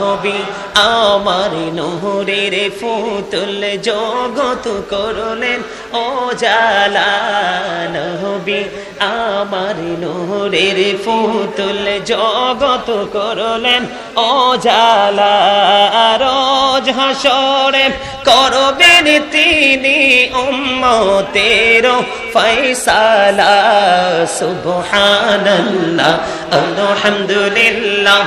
নবী, আমার নহরের ফুতুল জগত করলেন। ও জালা নবী, আমার নহরের ফুতুল জগত করলেন। ও জালা রোজ হাসরে করবেন তিনি উম্মতের ফয়সালা। সুবহানাল্লাহ, আলহামদুলিল্লাহ।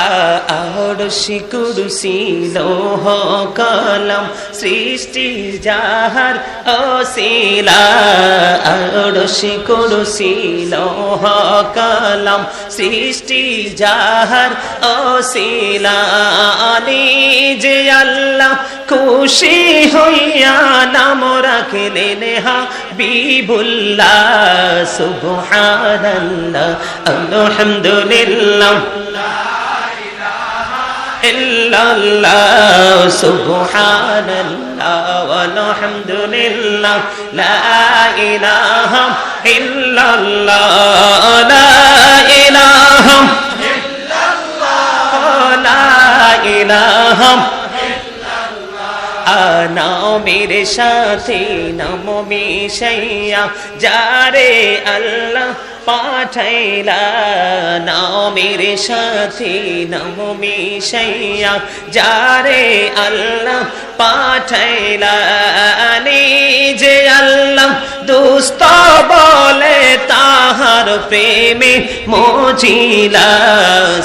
আড়শি কুরসি লোহ কলম সৃষ্টি যাহার অশিলা। আড়শি কুরসি লোহ কলম সৃষ্টি যাহার অশিলা। যে আল্লাহ খুশি হইয়া নাম রাখলেন হা বিবুল্লাহ, সুবহানাল্লাহ, আলহামদুলিল্লাহ। ইল্লাল্লাহ, সুবহানাল্লাহ ওয়ালহামদুলিল্লাহ লা ইলাহা ইল্লাল্লাহ, লা ইলাহা ইল্লাল্লাহ, লা ইলাহা নামের সাথে, নাম মিশাইয়া, যারে আল্লাহ পাঠাইলা নামের সাথে নাম মিশাইয়া, যারে আল্লাহ পাঠাইলা যে আল্লাহ দুস্ত বলে তাহার প্রেমে মোচিলা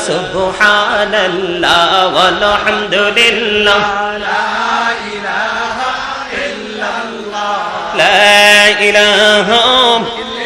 সুবহানাল্লাহ আলহামদুলিল্লাহ লা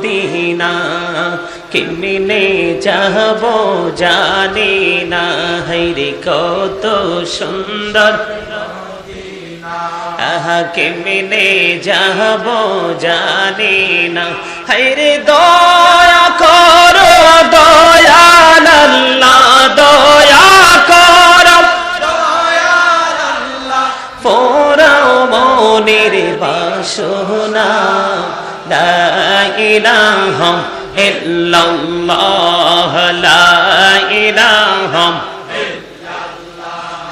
মদিনা কেমনে যাব জানি না হাইরে কত সুন্দর। আহা, কেমনে যাব জানি না হাইরে দয়া করো, দয়াল আল্লাহ, দয়া করো। ফোরাও মনের বাসনা। ইলাহা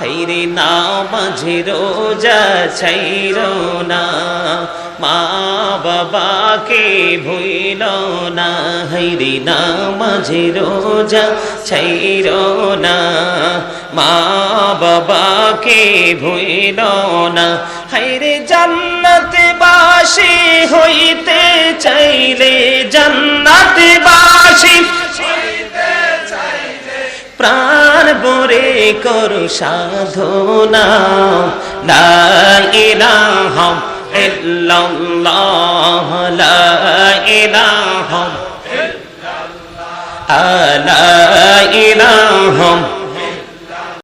হাইরে নামাঝে রোজা ছাইর না, মা বাবাকে ভুইল না। হাইরে নামাঝে রোজা ছাইর না, মা বাবাকে ভুইল না। হাইরে জান্নাতে বাসি হইতে চাইলে জান্নাতে বাসি প্রাণ বরে করু সাধনা। লা ইলাহা ইল্লাল্লাহ লা ইলাহা লা